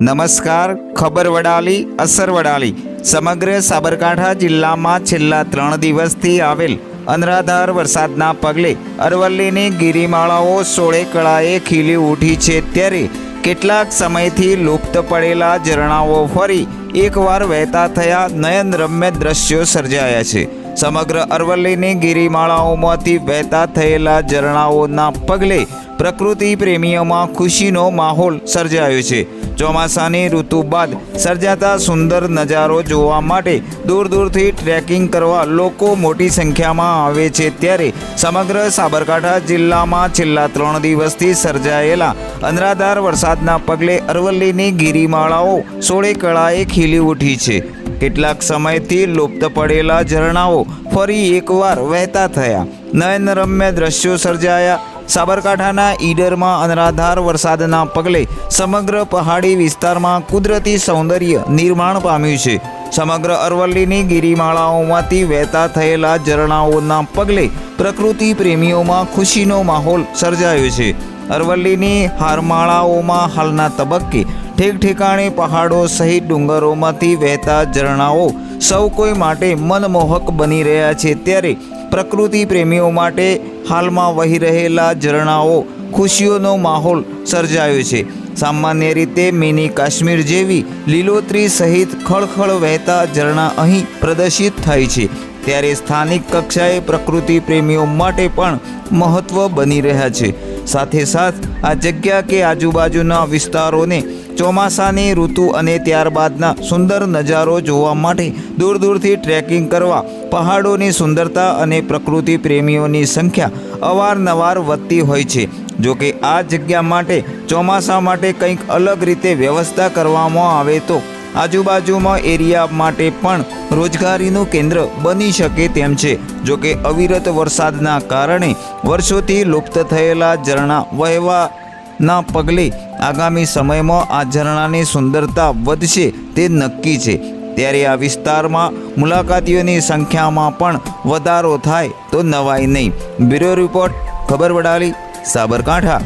નમસ્કાર, ખબર વડાલી, અસર વડાલી. સમગ્ર સાબરકાંઠા જિલ્લામાં છેલ્લા ત્રણ દિવસથી આવેલ અનરાધાર વરસાદના પગલે અરવલ્લીની ગિરિમાળાઓ સોળે કળાએ ખીલી ઉઠી છે ત્યારે કેટલાક સમયથી લુપ્ત પડેલા ઝરણાઓ ફરી એકવાર વહેતા થયા, નયનરમ્ય દ્રશ્યો સર્જાયા છે. સમગ્ર અરવલ્લીની ગિરિમાળાઓમાંથી વહેતા થયેલા ઝરણાઓના પગલે પ્રકૃતિ પ્રેમીઓમાં ખુશીનો માહોલ સર્જાયો છે. ચોમાસાની ઋતુ બાદ સર્જાતા સુંદર નજારો જોવા માટે દૂર દૂરથી ટ્રેકિંગ કરવા લોકો મોટી સંખ્યામાં આવે છે ત્યારે સમગ્ર સાબરકાંઠા જિલ્લામાં છેલ્લા ત્રણ દિવસથી સર્જાયેલા અનરાધાર વરસાદના પગલે અરવલ્લીની ગિરિમાળાઓ સોળે કળાએ ખીલી ઉઠી છે. કેટલાક સમયથી લુપ્ત પડેલા ઝરણાઓ ફરી એકવાર વહેતા થયા. નયનરમ્ય દ્રશ્યો સર્જાયા. સાબરકાંઠાના ઈડરમાં અનરાધાર વરસાદના પગલે સમગ્ર પહાડી વિસ્તારમાં કુદરતી સૌંદર્ય નિર્માણ પામ્યું છે. સમગ્ર અરવલ્લીની ગિરિમાળાઓમાંથી વહેતા થયેલા ઝરણાઓના પગલે પ્રકૃતિ પ્રેમીઓમાં ખુશીનો માહોલ સર્જાયો છે. અરવલ્લીની હારમાળાઓમાં હાલના તબક્કે ઠેક ઠેકાણે પહાડો સહિત ડુંગરોમાંથી વહેતા ઝરણાઓ સૌ કોઈ માટે મનમોહક બની રહ્યા છે. ત્યારે પ્રકૃતિ પ્રેમીઓ માટે હાલમાં વહી રહેલા ઝરણાઓ ખુશીઓનો માહોલ સર્જાયો છે. સામાન્ય રીતે મિની કાશ્મીર જેવી લીલોતરી સહિત ખળખળ વહેતા ઝરણા અહીં પ્રદર્શિત થાય છે. ત્યારે સ્થાનિક કક્ષાએ પ્રકૃતિ પ્રેમીઓ માટે પણ મહત્ત્વ બની રહ્યા છે. સાથે સાથ આ જગ્યા કે આજુબાજુના વિસ્તારોને ચોમાસાની ઋતુ અને ત્યારબાદના સુંદર નજારો જોવા માટે દૂર દૂરથી ટ્રેકિંગ કરવા, પહાડોની સુંદરતા અને પ્રકૃતિ પ્રેમીઓની સંખ્યા અવારનવાર વધતી હોય છે. જો કે આ જગ્યા માટે ચોમાસા માટે કંઈક અલગ રીતે વ્યવસ્થા કરવામાં આવે તો આજુબાજુમાં એરિયા માટે પણ રોજગારીનું કેન્દ્ર બની શકે તેમ છે. જો કે અવિરત વરસાદના કારણે વર્ષોથી લુપ્ત થયેલા ઝરણા વહેવાના પગલે આગામી સમયમાં આ ઝરણાની સુંદરતા વધશે તે નક્કી છે. ત્યારે આ વિસ્તારમાં મુલાકાતીઓની સંખ્યામાં પણ વધારો થાય તો નવાઈ નહીં. બ્યુરો રિપોર્ટ, ખબર વડાલી, સાબરકાંઠા.